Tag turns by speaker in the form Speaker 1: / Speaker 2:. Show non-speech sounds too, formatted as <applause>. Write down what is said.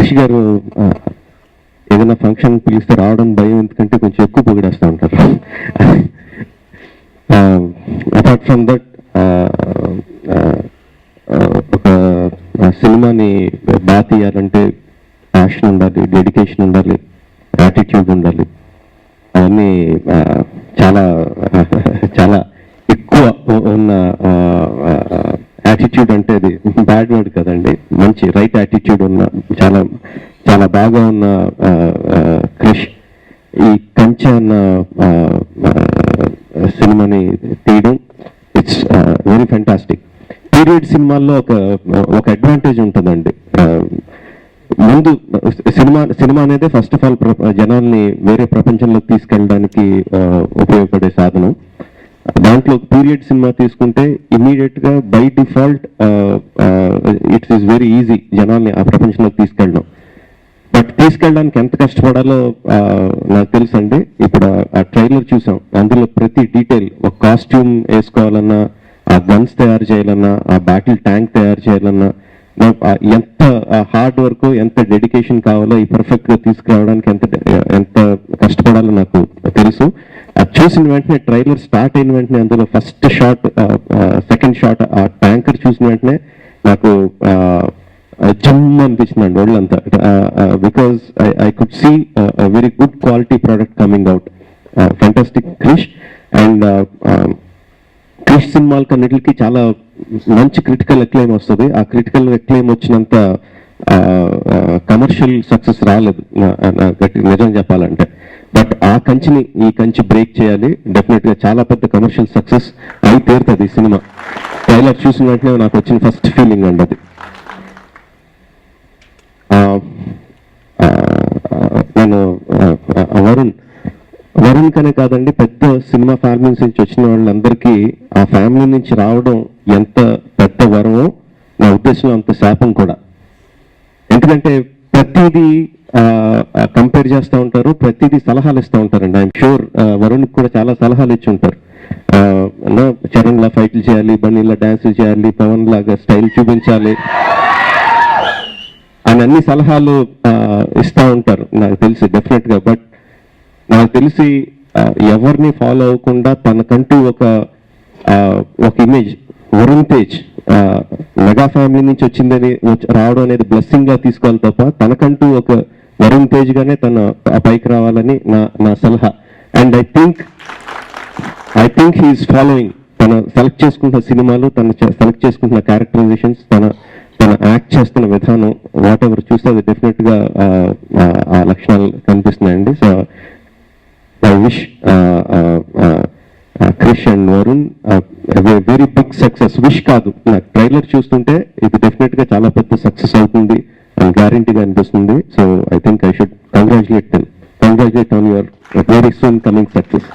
Speaker 1: కృషి గారు ఏదైనా ఫంక్షన్ పిలిస్తే రావడం భయం ఎందుకంటే కొంచెం ఎక్కువ పొగిడేస్తూ ఉంటారు. అపార్ట్ ఫ్రమ్ దట్ ఒక సినిమాని బాగా తీయాలంటే ప్యాషన్ ఉండాలి డెడికేషన్ ఉండాలి యాటిట్యూడ్ ఉండాలి. అవన్నీ చాలా <laughs> చాలా ఎక్కువ ఉన్న యాటిట్యూడ్ అంటే అది బ్యాడ్ వర్డ్ కదండి. మంచి రైట్ యాటిట్యూడ్ ఉన్న చాలా చాలా బాగా ఉన్న క్రిష్ ఈ కంచె అన్న సినిమాని తీయడం ఇట్స్ వెరీ ఫెంటాస్టిక్ పీరియడ్ సినిమాల్లో ఒక ఒక అడ్వాంటేజ్ ఉంటుందండి. ముందు సినిమా సినిమా అనేది ఫస్ట్ ఆఫ్ ఆల్ జనాల్ని వేరే ప్రపంచంలోకి తీసుకెళ్ళడానికి ఉపయోగపడే సాధనం. దాంట్లో పీరియడ్ సినిమా తీసుకుంటే ఇమీడియట్గా by default it's is very easy జనాల్ని ఆ ప్రపంచంలోకి తీసుకెళ్ళడం. బట్ తీసుకెళ్ళడానికి ఎంత కష్టపడాలో uh, నాకు తెలుసు అండి ఇప్పుడు ఆ- ట్రైలర్ చూసాం. అందులో ప్రతి డీటెయిల్ ఒక కాస్ట్యూమ్ వేసుకోవాలన్నా ఆ గన్స్ తయారు చేయాలన్నా ఆ బ్యాటిల్ ట్యాంక్ తయారు చేయాలన్నా ఎంత హార్డ్ వర్క్ ఎంత డెడికేషన్ కావాలో ఈ పర్ఫెక్ట్గా తీసుకురావడానికి ఎంత ఎంత కష్టపడాలో నాకు తెలుసు. అది చూసిన వెంటనే ట్రైలర్ స్టార్ట్ అయిన వెంటనే అందులో ఫస్ట్ షాట్ సెకండ్ షాట్ ఆ ట్యాంకర్ చూసిన వెంటనే నాకు జమ్ అనిపించింది అండి ఒళ్ళంతా because I could see very good quality product coming out fantastic Krrish and Krrish సినిమాలకి కన్నిటికి చాలా మంచి క్రిటికల్ ఎక్లైమ్ వస్తుంది. ఆ క్రిటికల్ ఎక్లైమ్ వచ్చినంత కమర్షియల్ సక్సెస్ రాలేదు. గట్టి నిజం చెప్పాలంటే. బట్ ఆ కంచిని ఈ కంచి బ్రేక్ చేయాలి. డెఫినెట్గా చాలా పెద్ద కమర్షియల్ సక్సెస్ అయి తీరుతుంది ఈ సినిమా. ట్రైలర్ చూసిన వెంటనే నాకు వచ్చిన ఫస్ట్ ఫీలింగ్ అండి అది. నేను వరుణ్ వరుణ్ కనే కాదండి పెద్ద సినిమా ఫ్యామిలీస్ నుంచి వచ్చిన వాళ్ళందరికీ ఆ ఫ్యామిలీ నుంచి రావడం ఎంత పెద్ద వరమో నా ఉద్దేశంలో అంత శాపం కూడా. ఎందుకంటే ప్రతిదీ కంపేర్ చేస్తూ ఉంటారు ప్రతిదీ సలహాలు ఇస్తూ ఉంటారండి. ఐఎమ్ షూర్ వరుణ్ కూడా చాలా సలహాలు ఇచ్చి ఉంటారు. చరణ్ లా ఫైట్లు చేయాలి బన్నీలా డాన్స్ చేయాలి పవన్ లాగా స్టైల్ చూపించాలి అని అన్ని సలహాలు ఇస్తూ ఉంటారు. నాకు తెలిసి డెఫినెట్గా. బట్ నాకు తెలిసి ఎవరిని ఫాలో అవ్వకుండా తనకంటూ ఒక ఒక image Varun Tej mega family నుంచి వచ్చిందని రావడం అనేది బ్లెస్సింగ్గా తీసుకోవాలి తప్ప తనకంటూ ఒక వరుణ్ తేజ్ గానే తన ఆ పైకి రావాలని నా నా సలహా. And I think I think he's following తన సెలెక్ట్ చేసుకుంటున్న సినిమాలు తన సెలెక్ట్ చేసుకుంటున్న క్యారెక్టరైజేషన్స్ తన తన యాక్ట్ చేస్తున్న విధానం వాట్ ఎవర్ చూస్తే అది డెఫినెట్గా ఆ, ఆ లక్షణాలు కనిపిస్తున్నాయండి. So I wish Krish and Varun very big success wish కాదు. నాకు ట్రైలర్ చూస్తుంటే ఇది డెఫినెట్గా చాలా పెద్ద సక్సెస్ అవుతుంది. అని గ్యారంటీగా అనిపిస్తుంది. So I think I should congratulate them congratulate on your very soon coming success